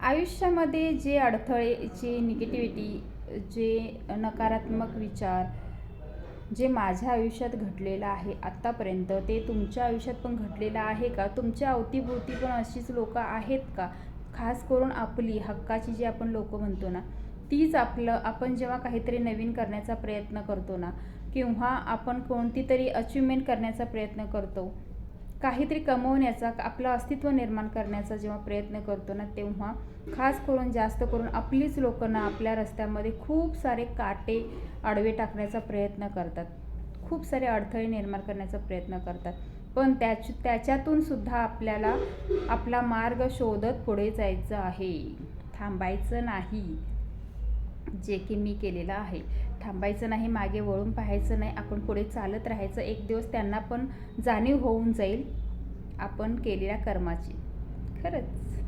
आयुष्यामध्ये जे अडथळे जे निगेटिव्हिटी जे नकारात्मक विचार जे माझ्या आयुष्यात घडलेलं आहे आत्तापर्यंत ते तुमच्या आयुष्यात पण घडलेलं आहे का? तुमच्या अवतीभोवती पण अशीच लोकं आहेत का? खास करून आपली हक्काची जी आपण लोकं म्हणतो ना तीच आपलं आपण जेव्हा काहीतरी नवीन करण्याचा प्रयत्न करतो ना किंवा आपण कोणती तरी अचिव्हमेंट करण्याचा प्रयत्न करतो काहीतरी कमवण्याचा आपलं अस्तित्व निर्माण करण्याचा जेव्हा प्रयत्न करतो ना तेव्हा खास करून जास्त करून आपलीच लोकं ना आपल्या रस्त्यामध्ये खूप सारे काटे आडवे टाकण्याचा प्रयत्न करतात. खूप सारे अडथळे निर्माण करण्याचा प्रयत्न करतात. पण त्याच त्याच्यातून सुद्धा आपल्याला आपला मार्ग शोधत पुढे जायचं आहे. थांबायचं नाही. जे की मी केलेलं आहे. थांबायचं नाही मागे वळून पाहायचं नाही आपण पुढे चालत राहायचं एक दिवस त्यांना पण जाणीव होऊन जाईल आपण केलेल्या कर्माची. खरंच.